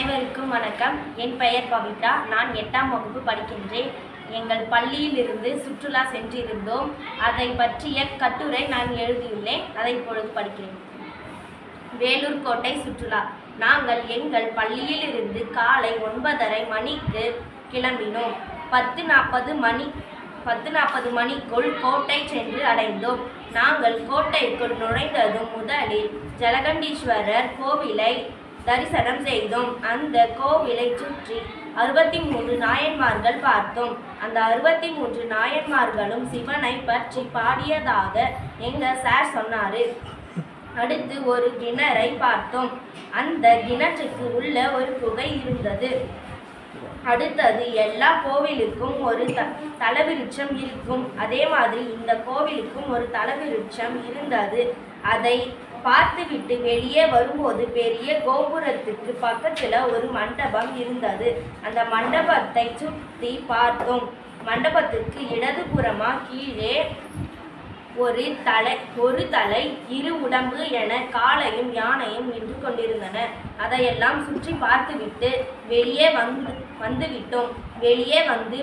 அனைவருக்கும் வணக்கம். என் பெயர் பவித்ரா. நான் எட்டாம் வகுப்பு படிக்கின்றேன். எங்கள் பள்ளியிலிருந்து சுற்றுலா சென்றிருந்தோம். அதை பற்றிய கட்டுரை நான் எழுதியுள்ளேன். அதை இப்பொழுது படிக்கிறேன். வேலூர் கோட்டை சுற்றுலா. நாங்கள் எங்கள் பள்ளியிலிருந்து காலை ஒன்பதரை மணிக்கு கிளம்பினோம். பத்து நாற்பது மணி பத்து நாற்பது மணிக்குள் கோட்டை சென்று அடைந்தோம். நாங்கள் கோட்டைக்குள் நுழைந்ததும் முதலில் ஜலகண்டீஸ்வரர் கோவிலை தரிசனம் செய்தோம். அந்த கோவிலை சுற்றி அறுபத்தி மூன்று நாயன்மார்கள் பார்த்தோம். அந்த அறுபத்தி மூன்று நாயன்மார்களும் சிவனை பற்றி பாடியதாக எங்க சார் சொன்னாரு. அடுத்து ஒரு கிணறை பார்த்தோம். அந்த கிணற்றுக்கு உள்ள ஒரு குகை இருந்தது. அடுத்தது எல்லா கோவிலுக்கும் ஒரு த தலவிருட்சம் இருக்கும். அதே மாதிரி இந்த கோவிலுக்கும் ஒரு தலவிருட்சம் இருந்தது. அதை பார்த்துவிட்டு வெளியே வரும்போது பெரிய கோபுரத்துக்கு பக்கத்தில் ஒரு மண்டபம் இருந்தது. அந்த மண்டபத்தை சுற்றி பார்த்தோம். மண்டபத்துக்கு இடதுபுறமா கீழே ஒரு தலை ஒரு தலை இரு உடம்பு என காளையும் யானையும் நின்று கொண்டிருந்தன. அதையெல்லாம் சுற்றி பார்த்துவிட்டு வெளியே வந்து வந்துவிட்டோம். வெளியே வந்து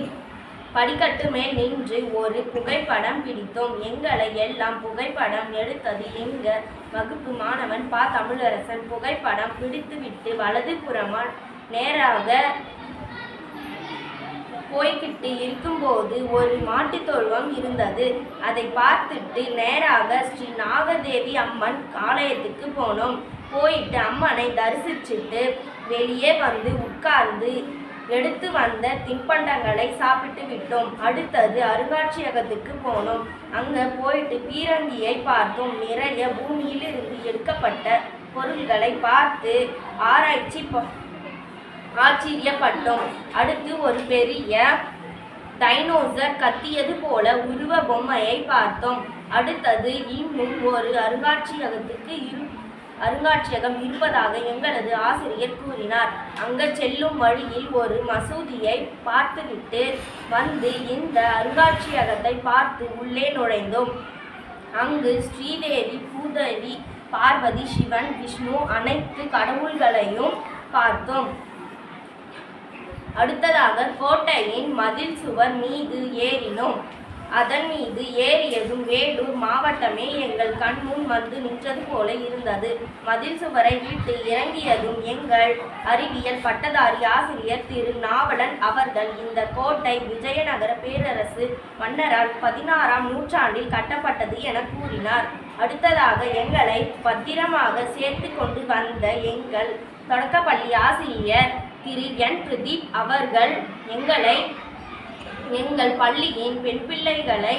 படிக்கட்டு மேல் நின்று ஒரு புகைப்படம் பிடித்தோம். எங்களை எல்லாம் புகைப்படம் எடுத்தது எங்க? வகுப்பு மாணவன் பா. தமிழரசன் புகைப்படம் பிடித்துவிட்டு வலது புறமால் நேராக போய்கிட்டு இருக்கும்போது ஒரு மாட்டு தொழுவம் இருந்தது. அதை பார்த்துட்டு நேராக ஸ்ரீ நாகதேவி அம்மன் ஆலயத்துக்கு போனோம். போயிட்டு அம்மனை தரிசிச்சுட்டு வெளியே வந்து உட்கார்ந்து எடுத்து வந்த தின்பண்டங்களை சாப்பிட்டு விட்டோம். அடுத்தது அருங்காட்சியகத்துக்கு போனோம். அங்க போயிட்டு பீரங்கியை பார்த்தோம். நிறைய பூமியிலிருந்து எடுக்கப்பட்ட பொருள்களை பார்த்து ஆராய்ச்சி ஆச்சரியப்பட்டோம். அடுத்து ஒரு பெரிய டைனோசர் கத்தியது போல உருவ பொம்மையை பார்த்தோம். அடுத்தது இன்னும் ஒரு அருங்காட்சியகத்துக்கு இரு அருங்காட்சியகம் இருப்பதாக எங்களது ஆசிரியர் கூறினார். அங்கு செல்லும் வழியில் ஒரு மசூதியை பார்த்துவிட்டு வந்து இந்த அருங்காட்சியகத்தை பார்த்து உள்ளே நுழைந்தோம். அங்கு ஸ்ரீதேவி பூதேவி பார்வதி சிவன் விஷ்ணு அனைத்து கடவுள்களையும் பார்த்தோம். அடுத்ததாக கோட்டையின் மதில் சுவர் மீது ஏறினோம். அதன் மீது ஏறியதும் வேலூர் மாவட்டமே எங்கள் கண் முன் வந்து நின்றது போல இருந்தது. மதில் சுவரை விட்டு இறங்கியதும் எங்கள் அறிவியல் பட்டதாரி ஆசிரியர் திரு. நாவலன் அவர்கள் இந்த கோட்டை விஜயநகர பேரரசு மன்னரால் பதினாறாம் நூற்றாண்டில் கட்டப்பட்டது என கூறினார். அடுத்ததாக எங்களை பத்திரமாக சேர்த்து கொண்டு வந்த எங்கள் தொடக்கப்பள்ளி ஆசிரியர் திரு. என். பிரதீப் அவர்கள் எங்களை எங்கள் பள்ளியின் பெண் பிள்ளைகளை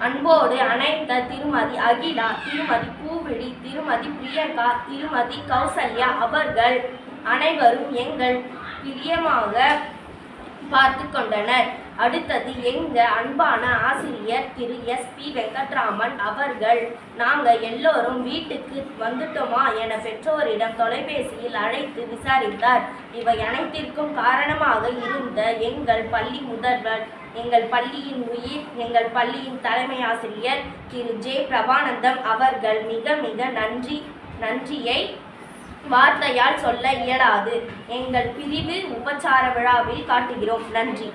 அன்போடு அணைத்த திருமதி அகிலா திருமதி பூவிழி திருமதி பிரியங்கா திருமதி கௌசல்யா அவர்கள் அனைவரும் எங்கள் பிரியமாக பார்த்து கொண்டனர் அடுத்தது எங்க அன்பான ஆசிரியர் திரு எஸ். பி. வெங்கட்ராமன் அவர்கள் நாங்க எல்லோரும் வீட்டுக்கு வந்துட்டோமா? என பெற்றோரிடம் தொலைபேசியில் அழைத்து விசாரித்தார். இவை அனைத்திற்கும் காரணமாக இருந்த எங்கள் பள்ளி முதல்வர் எங்கள் பள்ளியின் உயிர் எங்கள் பள்ளியின் தலைமை ஆசிரியர் திரு. ஜே. பிரபானந்தம் அவர்கள் மிக மிக நன்றி நன்றியை வார்த்தையால் சொல்ல இயலாது. எங்கள் பிரிவு உபச்சார விழாவில் காட்டுகிறோம். நன்றி.